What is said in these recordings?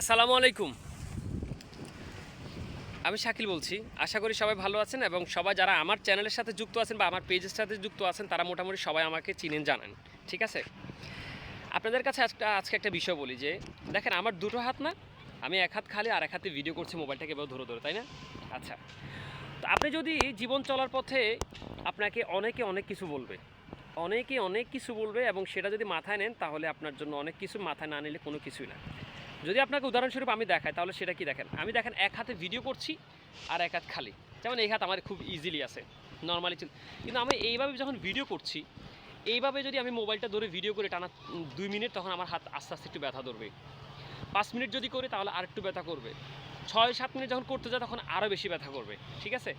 আসসালামু আলাইকুম। আমি শাকিল বলছি। আশা করি সবাই ভালো আছেন এবং সবাই যারা আমার চ্যানেলের সাথে যুক্ত আছেন বা আমার পেজের সাথে যুক্ত আছেন, তারা মোটামুটি সবাই আমাকে চিনেন, জানেন। ঠিক আছে? আপনাদের কাছে একটা, আজকে একটা বিষয় বলি যে, দেখেন আমার দুটো হাত না, আমি এক হাত খালি আর এক হাতে ভিডিও করছি, মোবাইলটাকে এবার ধরে ধরে, তাই না? আচ্ছা। তো আপনি যদি জীবন চলার পথে আপনাকে অনেকে অনেক কিছু বলবে, অনেকে অনেক কিছু বলবে এবং সেটা যদি মাথায় নেন, তাহলে আপনার জন্য অনেক কিছু মাথায় না নিলে কোনো কিছুই না। যদি আপনাকে উদাহরণস্বরূপ আমি দেখাই, তাহলে সেটা কি দেখেন? আমি দেখেন এক হাতে ভিডিও করছি আর এক হাত খালি। যেমন এই হাত আমার খুব ইজিলি আছে নর্মালি চল কিন্তু আমি এইভাবে যখন ভিডিও করছি, এইভাবে যদি আমি মোবাইলটা ধরে ভিডিও করে টানা দুই মিনিট, তখন আমার হাত আস্তে আস্তে একটু ব্যথা ধরবে। পাঁচ মিনিট যদি করি, তাহলে আর একটু ব্যথা করবে। ছয়, সাত মিনিট যখন করতে যায় তখন আরও বেশি ব্যথা করবে, ঠিক আছে?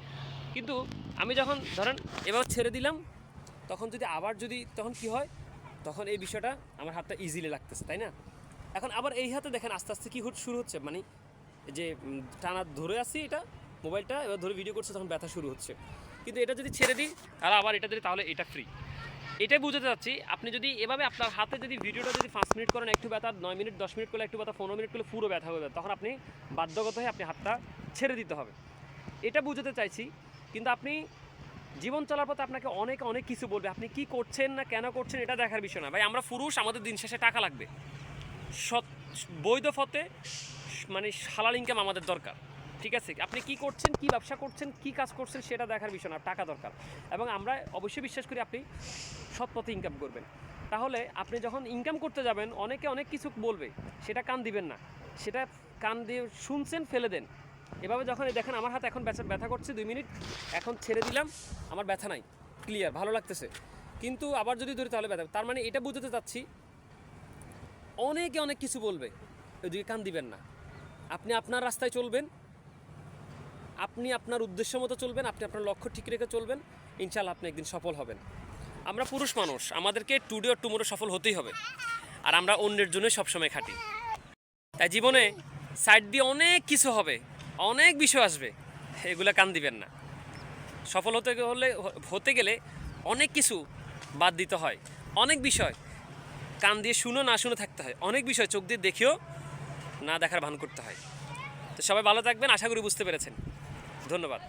কিন্তু আমি যখন, ধরেন এবার ছেড়ে দিলাম, তখন যদি আবার যদি, তখন কি হয়? তখন এই বিষয়টা আমার হাতটা ইজিলি লাগতেছে, তাই না? এখন আবার এই হাতে দেখেন আস্তে আস্তে কি শুরু হচ্ছে মানে যে টানা ধরে আছি এটা, মোবাইলটা, এবার ধরে ভিডিও করছে, তখন ব্যথা শুরু হচ্ছে। কিন্তু এটা যদি ছেড়ে দিই তাহলে আবার এটা দিই তাহলে এটা ফ্রি এটাই বুঝতে চাচ্ছি, আপনি যদি এভাবে আপনার হাতে যদি ভিডিওটা যদি পাঁচ মিনিট করেন, একটু ব্যথা, নয় মিনিট দশ মিনিট করলে একটু ব্যথা, পনেরো মিনিট করলে পুরো ব্যথা হয়ে তখন আপনি বাধ্যগত হয়ে আপনি হাতটা ছেড়ে দিতে হবে। এটা বুঝতে চাইছি, কিন্তু আপনি জীবন চলার পথে আপনাকে অনেক অনেক কিছু বলবে। আপনি কি করছেন না কেন করছেন, এটা দেখার বিষয় না। ভাই, আমরা পুরুষ, আমাদের দিন শেষে টাকা লাগবে। সৎ, বৈধ পথে মানে হালাল ইনকাম আমাদের দরকার। ঠিক আছে? আপনি কি করছেন, কি ব্যবসা করছেন, কি কাজ করছেন সেটা দেখার বিষয় না, টাকা দরকার। এবং আমরা অবশ্যই বিশ্বাস করি আপনি সৎ পথে ইনকাম করবেন। তাহলে আপনি যখন ইনকাম করতে যাবেন, অনেকে অনেক কিছু বলবে, সেটা কান দিবেন না। সেটা কান দিয়ে শুনছেন, ফেলে দেন। এভাবে যখন দেখেন, আমার হাত এখন ব্যথা ব্যথা করছে দুই মিনিট, এখন ছেড়ে দিলাম, আমার ব্যথা নাই ক্লিয়ার ভালো লাগতেছে। কিন্তু আবার যদি ধরি, তাহলে ব্যথা, তার মানে এটা বুঝতে চাচ্ছি অনেকে অনেক কিছু বলবে। ওইদিকে কান দিবেন না। আপনি আপনার রাস্তায় চলবেন। আপনি আপনার উদ্দেশ্য মতো চলবেন। আপনি আপনার লক্ষ্য ঠিক রেখে চলবেন। ইনশাল্লাহ আপনি একদিন সফল হবেন। আমরা পুরুষ মানুষ। আমাদেরকে টুডে আর টুমোরো সফল হতেই হবে। আর আমরা অন্যের জন্যই সবসময় খাটি। তাই জীবনে সাইড দিয়ে অনেক কিছু হবে। অনেক বিষয় আসবে। এগুলো কান দিবেন না। সফল হতে হলে হতে গেলে অনেক কিছু বাদ দিতে হয়। অনেক বিষয়। কান দিয়ে শুনো, না শুনে থাকতে হয়। অনেক বিষয় চোখ দিয়ে দেখেও, না দেখার ভান করতে হয়। তো সবাই ভালো থাকবেন, আশা করি বুঝতে পেরেছেন। ধন্যবাদ।